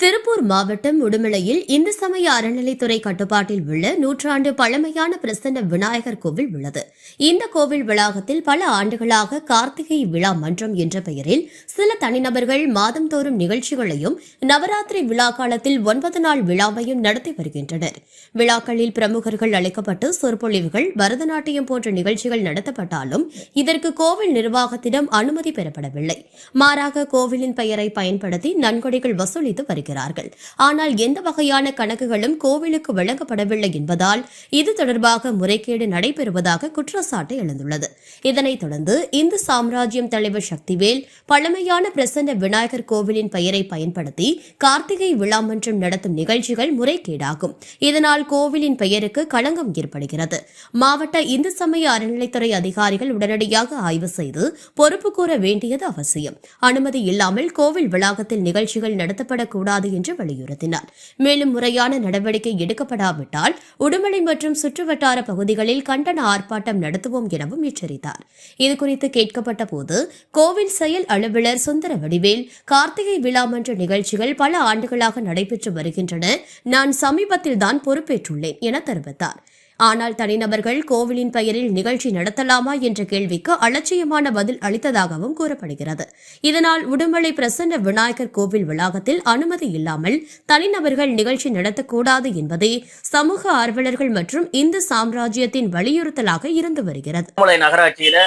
திருப்பூர் மாவட்டம் உடுமலையில் இந்து சமய அறநிலைத்துறை கட்டுப்பாட்டில் உள்ள நூற்றாண்டு பழமையான பிரசன்ன விநாயகர் கோவில் உள்ளது. இந்த கோவில் வளாகத்தில் பல ஆண்டுகளாக கார்த்திகை விழா மன்றம் என்ற பெயரில் சில தனிநபர்கள் மாதந்தோறும் நிகழ்ச்சிகளையும் நவராத்திரி விழா காலத்தில் ஒன்பது நாள் விழாவையும் நடத்தி வருகின்றனர். விழாக்களில் பிரமுகர்கள் அழைக்கப்பட்டு சொற்பொழிவுகள் பரதநாட்டியம் போன்ற நிகழ்ச்சிகள் நடத்தப்பட்டாலும் இதற்கு கோவில் நிர்வாகத்திடம் அனுமதி பெறப்படவில்லை. மாறாக கோவிலின் பெயரை பயன்படுத்தி நன்கொடைகள் வசூலித்து வருகிறது. வருகிறார்கள் ஆனால் எந்த வகையான கணக்குகளும் கோவிலுக்கு வழங்கப்படவில்லை என்பதால் இது தொடர்பாக முறைகேடு நடைபெறுவதாக குற்றச்சாட்டு எழுந்துள்ளது. இதனைத் தொடர்ந்து இந்து சாம்ராஜ்யம் தலைவர் சக்திவேல் பழமையான பிரசன்ன விநாயகர் கோவிலின் பெயரை பயன்படுத்தி கார்த்திகை விழா மன்றம் நடத்தும் நிகழ்ச்சிகள் முறைகேடாகும். இதனால் கோவிலின் பெயருக்கு களங்கம் ஏற்படுகிறது. மாவட்ட இந்து சமய அறநிலைத்துறை அதிகாரிகள் உடனடியாக ஆய்வு செய்து பொறுப்பு கூற வேண்டியது அவசியம். அனுமதி இல்லாமல் கோவில் வளாகத்தில் நிகழ்ச்சிகள் நடத்தப்படக்கூடாது என்று வலியுறுத்தினார். மேலும் முறையான நடவடிக்கை எடுக்கப்படாவிட்டால் உடுமலை மற்றும் சுற்றுவட்டார பகுதிகளில் கண்டன ஆர்ப்பாட்டம் நடத்துவோம் எனவும் எச்சரித்தார். இதுகுறித்து கேட்கப்பட்ட போது கோவில் செயல் அலுவலர் சுந்தர வடிவேல் கார்த்திகை விழா மன்ற நிகழ்ச்சிகள் பல ஆண்டுகளாக நடைபெற்று வருகின்றன. நான் சமீபத்தில் தான் பொறுப்பேற்றுள்ளேன் என தெரிவித்தார். ஆனால் தனிநபர்கள் கோவிலின் பெயரில் நிகழ்ச்சி நடத்தலாமா என்ற கேள்விக்கு அலட்சியமான பதில் அளித்ததாகவும் கூறப்படுகிறது. இதனால் உடுமலை பிரசன்ன விநாயகர் கோவில் வளாகத்தில் அனுமதி இல்லாமல் தனிநபர்கள் நிகழ்ச்சி நடத்தக்கூடாது என்பதே சமூக ஆர்வலர்கள் மற்றும் இந்து சாம்ராஜ்யத்தின் வலியுறுத்தலாக இருந்து வருகிறது. உடுமலை நகராட்சியில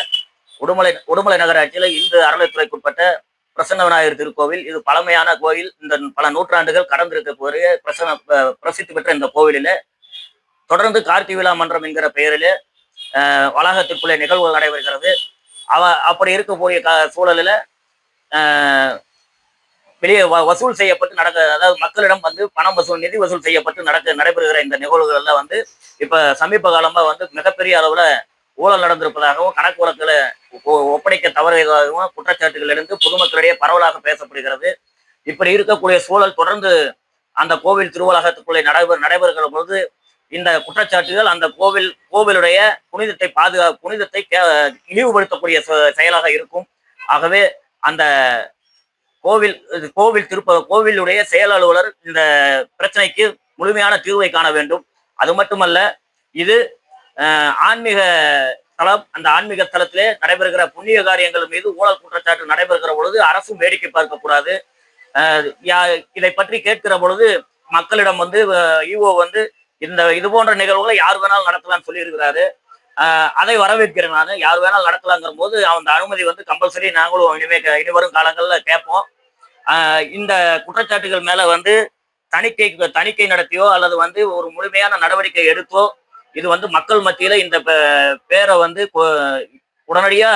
உடுமலை உடுமலை நகராட்சியில இந்து அறநிலைத்துறைக்குட்பட்ட பிரசன்ன விநாயகர் திருக்கோவில் இது பழமையான கோவில். இந்த பல நூற்றாண்டுகள் கடந்திருக்கக்கூடிய பிரசன்ன பிரசித்தி பெற்ற இந்த கோவிலில் தொடர்ந்து கார்த்தி விழா மன்றம் என்கிற பெயரில் வளாகத்திற்குள்ளே நிகழ்வுகள் நடைபெறுகிறது. அவ அப்படி இருக்கக்கூடிய க சூழலில் வெளியே வ- வசூல் செய்யப்பட்டு நடக்க அதாவது மக்களிடம் வந்து பணம் வசூல் நிதி வசூல் செய்யப்பட்டு நடக்க நடைபெறுகிற இந்த நிகழ்வுகள்ல வந்து இப்ப சமீப காலமா வந்து மிகப்பெரிய அளவுல ஊழல் நடந்திருப்பதாகவும் கணக்கு வழக்குகளை ஒ- ஒப்படைக்க தவறுவதாகவும் குற்றச்சாட்டுகள் இருந்து பொதுமக்களிடையே பரவலாக பேசப்படுகிறது. இப்படி இருக்கக்கூடிய சூழல் தொடர்ந்து அந்த கோவில் திருவளாகத்துக்குள்ளே நடைபெற நடைபெறுகிற பொழுது இந்த குற்றச்சாட்டுகள் அந்த கோவில் கோவிலுடைய புனிதத்தை பாதுகா புனிதத்தை இழிவுபடுத்தக்கூடிய செ- செயலாக இருக்கும். ஆகவே அந்த கோவில் இது கோவில் திருப்ப கோவிலுடைய செயல் அலுவலர் இந்த பிரச்சனைக்கு முழுமையான தீர்வை காண வேண்டும். அது மட்டுமல்ல இது ஆன்மீக தளம் அந்த ஆன்மீக தளத்திலே நடைபெறுகிற புண்ணிய காரியங்கள் மீது ஊழல் குற்றச்சாட்டு நடைபெறுகிற பொழுது அரசும் வேடிக்கை பார்க்கக்கூடாது யா- இதை பற்றி கேட்கிற பொழுது மக்களிடம் வந்து ஈஓ வந்து இந்த இது போன்ற நிகழ்வுகளை யார் வேணாலும் நடத்தலாம்னு சொல்லியிருக்கிறாரு. அதை வரவேற்கிறேன் நான். யார் வேணாலும் நடத்தலாங்கிற போது அந்த அனுமதி வந்து கம்பல்சரி நாங்களும் இனிமே இனி வரும் காலங்களில் கேட்போம். இந்த குற்றச்சாட்டுகள் மேல வந்து தணிக்கை தணிக்கை நடத்தியோ அல்லது வந்து ஒரு முழுமையான நடவடிக்கை எடுத்தோ இது வந்து மக்கள் மத்தியில இந்த பேரை வந்து கொ- உடனடியா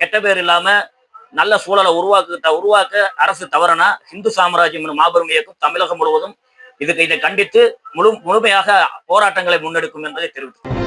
கெட்ட பேர் இல்லாம நல்ல சூழலை உருவாக்க உருவாக்க அரசு தவறுனா இந்து சாம்ராஜ்யம் மாபெரும் இயக்கம் தமிழகம் முழுவதும் இதுக்கு இதை கண்டித்து முழு முழுமையாக போராட்டங்களை முன்னெடுக்கும் என்பதை தெரிவித்துள்ளேன்